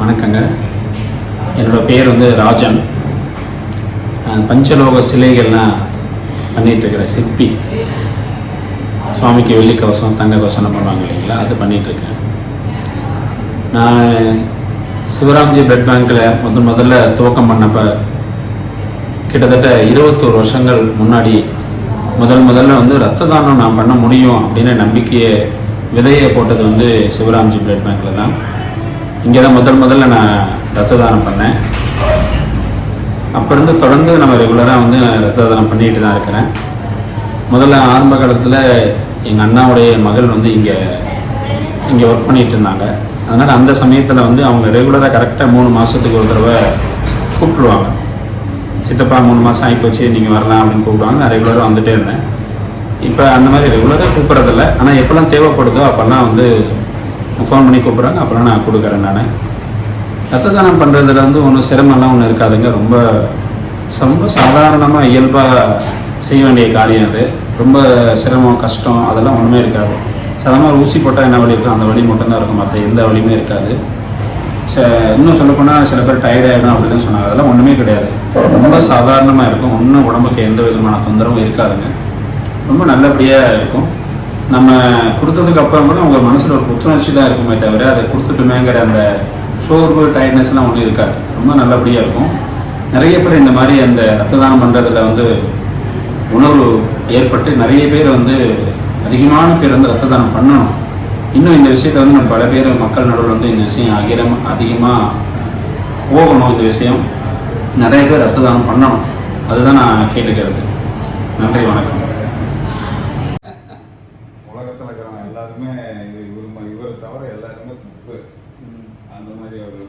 வணக்கங்க. என்னோட பேர் வந்து ராஜன். நான் பஞ்சலோக சிலைகள்லாம் பண்ணிட்டு இருக்கிற சிற்பி. சுவாமிக்கு வெள்ளி கவசம் தங்க கவசம் பண்ணுவாங்க இல்லைங்களா? அது பண்ணிகிட்ருக்கேன் நான் சிவராம்ஜி பிளட் பேங்க்கில் முதல் முதல்ல துவக்கம் பண்ணப்போ கிட்டத்தட்ட இருபத்தோரு வருஷங்கள் முன்னாடி முதல் முதல்ல வந்து ரத்த தானம் நான் பண்ண முடியும் அப்படின்னு நம்பிக்கையை விதையை போட்டது வந்து சிவராம்ஜி பிளட் பேங்க்கில் தான். இங்கே தான் முதல் முதல்ல நான் ரத்த தானம் பண்ணேன். அப்போ இருந்து தொடர்ந்து நம்ம ரெகுலராக வந்து ரத்த தானம் பண்ணிட்டு தான் இருக்கிறேன். முதல்ல ஆரம்ப காலத்தில் எங்கள் அண்ணாவுடைய மகள் வந்து இங்கே இங்கே ஒர்க் பண்ணிட்டு இருந்தாங்க. அதனால் அந்த சமயத்தில் வந்து அவங்க ரெகுலராக கரெக்டாக மூணு மாதத்துக்கு ஒரு தடவை கூப்பிட்ருவாங்க சித்தப்பா மூணு மாதம் ஆகிப்போச்சு நீங்கள் வரலாம் அப்படின்னு கூப்பிடுவாங்க. நான் ரெகுலராக வந்துகிட்டே இருந்தேன். இப்போ அந்த மாதிரி ரெகுலராக கூப்பிட்றதில்ல. ஆனால் எப்போல்லாம் தேவைப்படுதோ அப்போல்லாம் வந்து ஃபோன் பண்ணி கூப்பிட்றாங்க. அப்போல்லாம் நான் கொடுக்குறேன் நான். ரத்த தானம் பண்ணுறதுல வந்து ஒன்றும் சிரமம்லாம் ஒன்றும் இருக்காதுங்க. ரொம்ப ரொம்ப சாதாரணமாக இயல்பாக செய்ய வேண்டிய காரியம் அது. ரொம்ப சிரமம் கஷ்டம் அதெல்லாம் ஒன்றுமே இருக்காது. சாதாரணமாக ஊசி போட்டால் என்ன வழி இருக்கும் அந்த வலி மட்டும்தான் இருக்கும். மற்ற எந்த வலியுமே இருக்காது. ச இன்னும் சொல்லப்போனால் சில பேர் டயர்ட் ஆகிடும் அப்படின்னு சொன்னாங்க. அதெல்லாம் ஒன்றுமே கிடையாது. ரொம்ப சாதாரணமாக இருக்கும். ஒன்றும் உடம்புக்கு எந்த விதமான தொந்தரவும் இருக்காதுங்க. ரொம்ப நல்லபடியாக இருக்கும். நம்ம கொடுத்ததுக்கு அப்புறம் கூட உங்கள் மனசில் ஒரு புத்துணர்ச்சி தான் இருக்குமே தவிர அதை கொடுத்துட்டுமேங்கிற அந்த சோர்வு டயர்ட்னஸ்லாம் ஒன்றும் இருக்காது. ரொம்ப நல்லபடியாக இருக்கும். நிறைய பேர் இந்த மாதிரி அந்த ரத்த தானம் பண்ணுறதுல வந்து உணர்வு ஏற்பட்டு நிறைய பேர் வந்து அதிகமான பேர் வந்து ரத்த தானம் பண்ணணும். இன்னும் இந்த விஷயத்தை வந்து நம்ம பல பேர் மக்கள் நடுவில் வந்து இந்த விஷயம் அகிலம் அதிகமாக போகணும் இந்த விஷயம். நிறைய பேர் ரத்த தானம் பண்ணணும். அதுதான் நான் கேட்டுக்கிறது. நன்றி வணக்கம். எல்லாருமே இவர் இவரை தவிர எல்லாருமே தப்பு அந்த மாதிரி அவர்